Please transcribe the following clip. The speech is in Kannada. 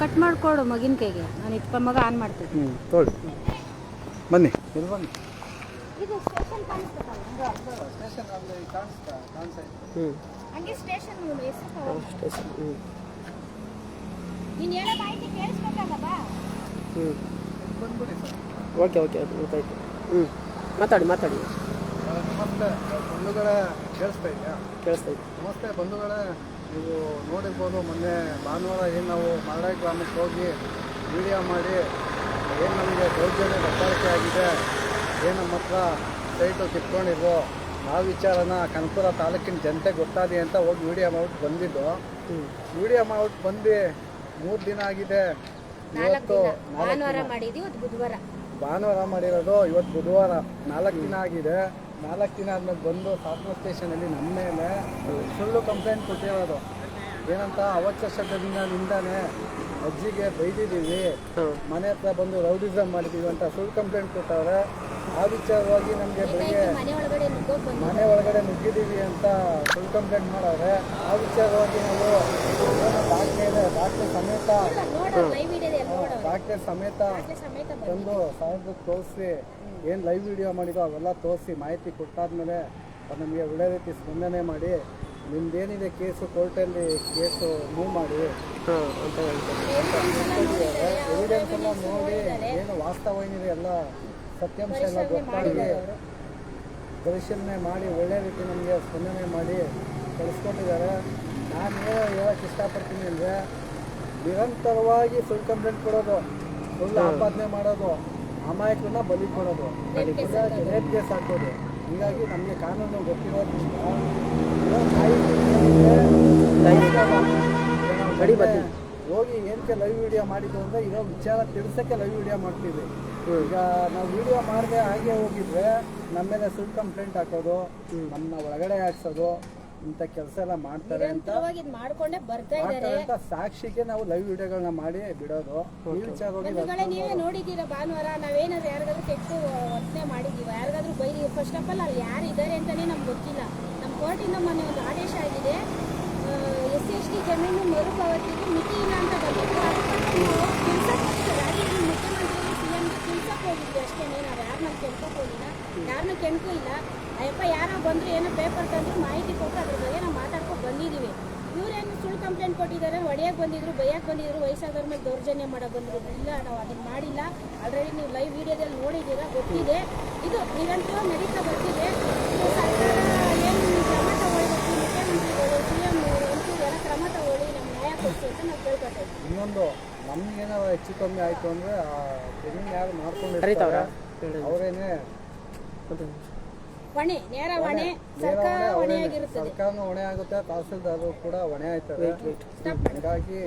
ಕಟ್ ಮಾಡಿಕೊಡು ಮಗಿನ ಕೈಗೆ ನಾನು ಇಪ್ಪ ಮಗ ಆನ್ ಮಾಡ್ತೀನಿ ಹ್ಞೂ ತೊಗೊಳ್ಳಿ ಬನ್ನಿ. ಇದು ಬನ್ನಿ. ಇದು ಸ್ಟೇಷನ್ ಕಾಣಿಸ್ತದಲ್ಲ ಸ್ಟೇಷನ್ ಅಲ್ಲಿ ಕಾಣಿಸ್ತಾ ಕಾಣಿಸ್ತಾ ಹ್ಞೂ ಹಂಗೆ ಸ್ಟೇಷನ್ ಹ್ಞೂ ನೀನು ಹೇಳೋ ಮಾಹಿತಿ ಕೇಳಿಸ್ಬೇಕಲ್ಲ ಬಾ. ಹ್ಞೂ ಓಕೆ ಓಕೆ ಗೊತ್ತಾಯ್ತು. ಹ್ಞೂ ಮಾತಾಡಿ ಮಾತಾಡಿ. ನಮಸ್ತೆ. ಬಂಧುಗಳ ಕೇಳಿಸ್ತಾ ಇದೆಯಾ? ಕೇಳಿಸ್ತೈತೆ ನಮಸ್ತೆ ಬಂಧುಗಳೇ. ನೀವು ನೋಡಿರ್ಬೋದು ಮೊನ್ನೆ ಭಾನುವಾರ ಏನು ನಾವು ಮರಳಾಯಿ ಗ್ರಾಮಕ್ಕೆ ಹೋಗಿ ವಿಡಿಯೋ ಮಾಡಿ ಏನು ನಮಗೆ ದೌರ್ಜನ್ಯ ದಬ್ಬಾಳಿಕೆ ಆಗಿದೆ ಏನು ನಮ್ಮ ಹತ್ರ ಸೈಟು ಕಿತ್ಕೊಂಡಿದ್ವು ಆ ವಿಚಾರನ ಕನಕಪುರ ತಾಲೂಕಿನ ಜನತೆ ಗೊತ್ತಾದಿ ಅಂತ ಹೋಗಿ ವಿಡಿಯೋ ಮಾಡ್ಬಿಟ್ಟು ಬಂದಿದ್ದು. ವಿಡಿಯೋ ಮಾಡ್ಬಿಟ್ಟು ಬಂದು ಮೂರು ದಿನ ಆಗಿದೆ. ಇವತ್ತು ಭಾನುವಾರ ಮಾಡಿರೋದು ಇವತ್ತು ಬುಧವಾರ. ನಾಲ್ಕು ದಿನ ಆಗಿದೆ. ನಾಲ್ಕು ದಿನ ಆದಮೇಲೆ ಬಂದು ಸಾಸ್ಮ ಸ್ಟೇಷನಲ್ಲಿ ನಮ್ಮ ಮೇಲೆ ಸುಳ್ಳು ಕಂಪ್ಲೇಂಟ್ ಕೊಟ್ಟಿರೋದು ಏನಂತ ಅವಚ್ಚ ಶಬ್ದದಿಂದ ನಿಂದಾನೆ ಅಜ್ಜಿಗೆ ಬೈದಿದ್ದೀವಿ ಮನೆ ಹತ್ರ ಬಂದು ರೌಡಿಸಮ್ ಮಾಡಿದ್ದೀವಿ ಅಂತ ಸುಳ್ಳು ಕಂಪ್ಲೇಂಟ್ ಕೊಟ್ಟವ್ರೆ. ಆ ವಿಚಾರವಾಗಿ ನಮಗೆ ಬೆಳಿಗ್ಗೆ ಮನೆ ಒಳಗಡೆ ನುಗ್ಗಿದ್ದೀವಿ ಅಂತ ಸುಳ್ಳು ಕಂಪ್ಲೇಂಟ್ ಮಾಡವ್ರೆ. ಆ ವಿಚಾರವಾಗಿ ನಾವು ಏನೋ ದಾಖಲೆ ಇದೆ ದಾಖಲೆ ಸಮೇತ ದಾಖಲೆ ಸಮೇತ ತಂದು ಸಾಹೇಬ್ರಿಗೆ ತೋರಿಸಿ ಏನು ಲೈವ್ ವಿಡಿಯೋ ಮಾಡಿದೋ ಅವೆಲ್ಲ ತೋರಿಸಿ ಮಾಹಿತಿ ಕೊಟ್ಟಾದ್ಮೇಲೆ ಅವ್ರು ನಮಗೆ ಒಳ್ಳೆ ರೀತಿ ಸ್ಪಂದನೆ ಮಾಡಿ ನಿಮ್ದೇನಿದೆ ಕೇಸು ಕೋರ್ಟಲ್ಲಿ ಕೇಸು ಮೂವ್ ಮಾಡಿ ಅಂತ ಹೇಳ್ತಾರೆ. ಎವಿಡೆನ್ಸ್ ಎಲ್ಲ ನೋಡಿ ಏನು ವಾಸ್ತವ ಏನಿದೆ ಎಲ್ಲ ಸತ್ಯಾಂಶ ಎಲ್ಲ ಗೊತ್ತಾಗಿ ಪರಿಶೀಲನೆ ಮಾಡಿ ಒಳ್ಳೆ ರೀತಿ ನಮಗೆ ಸ್ಪಂದನೆ ಮಾಡಿ ಕಳಿಸ್ಕೊಟ್ಟಿದ್ದಾರೆ. ನಾನು ಹೇಳಕ್ಕೆ ಇಷ್ಟಪಡ್ತೀನಿ ಅಂದರೆ ನಿರಂತರವಾಗಿ ಸುಳ್ಳು ಕಂಪ್ಲೇಂಟ್ ಕೊಡೋದು ಸುಳ್ಳು ಆಪಾದನೆ ಮಾಡೋದು ಅಮಾಯಕರನ್ನ ಬಲಿ ಕೊಡೋದು ರೇಪ್ ಕೇಸ್ ಹಾಕೋದು ಹೀಗಾಗಿ ನಮಗೆ ಕಾನೂನು ಗೊತ್ತಿರೋದ್ರಿಂದ ಹೋಗಿ ಏನಕ್ಕೆ ಲೈವ್ ವಿಡಿಯೋ ಮಾಡಿದ್ದು ಅಂದರೆ ಇರೋ ವಿಚಾರ ತಿಳಿಸೋಕ್ಕೆ ಲೈವ್ ವಿಡಿಯೋ ಮಾಡ್ತೀವಿ. ಈಗ ನಾವು ವಿಡಿಯೋ ಮಾಡದೆ ಹಾಗೆ ಹೋಗಿದ್ರೆ ನಮ್ಮ ಮೇಲೆ ಸುಳ್ಳು ಕಂಪ್ಲೇಂಟ್ ಹಾಕೋದು ನಮ್ಮನ್ನ ಒಳಗಡೆ ಹಾಕ್ಸೋದು ಇಂಥ ಕೆಲಸ ಎಲ್ಲ ಮಾಡ್ತಾರೆ ಅಂತ ನಿರಂತರವಾಗಿ ಇದ್ ಮಾಡ್ಕೊಂಡೇ ಬರ್ತಾ ಇದ್ದಾರೆ. ಮಾಡ್ತಾರೆ ಅಂತ ಸಾಕ್ಷಿಗೆ ನಾವು ಲೈವ್ ವಿಡಿಯೋಗಳನ್ನ ಮಾಡಿ ಬಿಡೋದು. ಈ ಬಂಧುಗಳೇ ನೀವೇ ನೋಡಿದ್ದೀರಾ ಭಾನುವಾರ? ನಾವೇನಾದ್ರು ಯಾರಿಗಾದ್ರೂ ಕೆಟ್ಟು ವರ್ತನೆ ಮಾಡಿದೀವ ಯಾರಿಗಾದ್ರೂ ಬೈ ಫಸ್ಟ್ ಆಫ್ ಆಲ್ ಅಲ್ಲಿ ಯಾರು ಇದ್ದಾರೆ ಅಂತಾನೆ ನಮ್ಗೆ ಗೊತ್ತಿಲ್ಲ. ನಮ್ಮ ಕೋರ್ಟಿಂದ ಮೊನ್ನೆ ಒಂದು ಆದೇಶ ಆಗಿದೆ. ಎಸ್ ಸಿ ಎಸ್ ಟಿ ಜಮೀನು ಮರುಪಾವತಿಗೆ ಮಿತಿ ಇಲ್ಲ ಅಂತ ಬಂದಿದ್ದು ಮುಖ್ಯಮಂತ್ರಿ ಸಿ ಎಂ ಕೆಲ್ಸಕ್ಕೆ ಹೋಗಿದ್ವಿ ಅಷ್ಟೇ ನಾವು ಯಾರನ್ನ ಕೆಣ್ಕೋಕ್ ಹೋಗಿಲ್ಲ. ಯಾರನ್ನ ಕೆಣ್ಕೋ ಇಲ್ಲ. ಅಯ್ಯಪ್ಪ ಯಾರೋ ಬಂದ್ರು ಏನೋ ಪೇಪರ್ ತಂದ್ರು ಮಾಹಿತಿ ಕೊಟ್ಟು ಅದ್ರ ಬಗ್ಗೆ ನಾವು ಮಾತಾಡ್ಕೊಂಡು ಬಂದಿದ್ದೀವಿ. ಇವರೇನು ಸುಳ್ಳು ಕಂಪ್ಲೇಂಟ್ ಕೊಟ್ಟಿದ್ದಾರೆ ಒಡೆಯಕ್ಕೆ ಬಂದಿದ್ರು ಬೈಯಕ್ಕೆ ಬಂದಿದ್ರು ವಯಸ್ಸಾದವ್ರ ಮೇಲೆ ದೌರ್ಜನ್ಯ ಮಾಡೋಕೆ ಬಂದರು. ಇಲ್ಲ ನಾವು ಅದನ್ನು ಮಾಡಿಲ್ಲ. ಆಲ್ರೆಡಿ ನೀವು ಲೈವ್ ವಿಡಿಯೋದಲ್ಲಿ ನೋಡಿದ್ದೀರಾ? ಗೊತ್ತಿದೆ. ಇದು ನಿರಂತರ ನಡೀತಾ ಬರ್ತಿದೆ. ಸರ್ಕಾರ ಏನು ಕ್ರಮ ತಗೊಳ್ಬೇಕು? ಮುಖ್ಯಮಂತ್ರಿಗಳು ಸಿ ಎಂ ಎಲ್ಲ ಕ್ರಮ ತಗೊಳ್ಳಿ ನಮ್ಗೆ ನ್ಯಾಯ ಕೊಡಿಸಿ ಅಂತ ನಾವು ಕೇಳ್ಕೊತೇವೆ ಇನ್ನೊಂದು ನಮಗೇನೋ ಹೆಚ್ಚು ಕಮ್ಮಿ ಆಯಿತು ಅಂದರೆ ಆ ಜಮೀನು ಯಾರು ಮಾಡ್ಕೊಂಡು ಅವರೇನೇ ಅವರೇನೆ ಹೊಣೆ ನೇರ ಹೊಣೆ ಸರ್ಕಾರ. ಹೊಣೆಯಾಗಿರುತ್ತದೆ. ಸರ್ಕಾರನೂ ಹೊಣೆ ಆಗುತ್ತೆ ತಹಸೀಲ್ದಾರರು ಕೂಡ ಹೊಣೆ ಆಯ್ತಾರೆ ಹೀಗಾಗಿ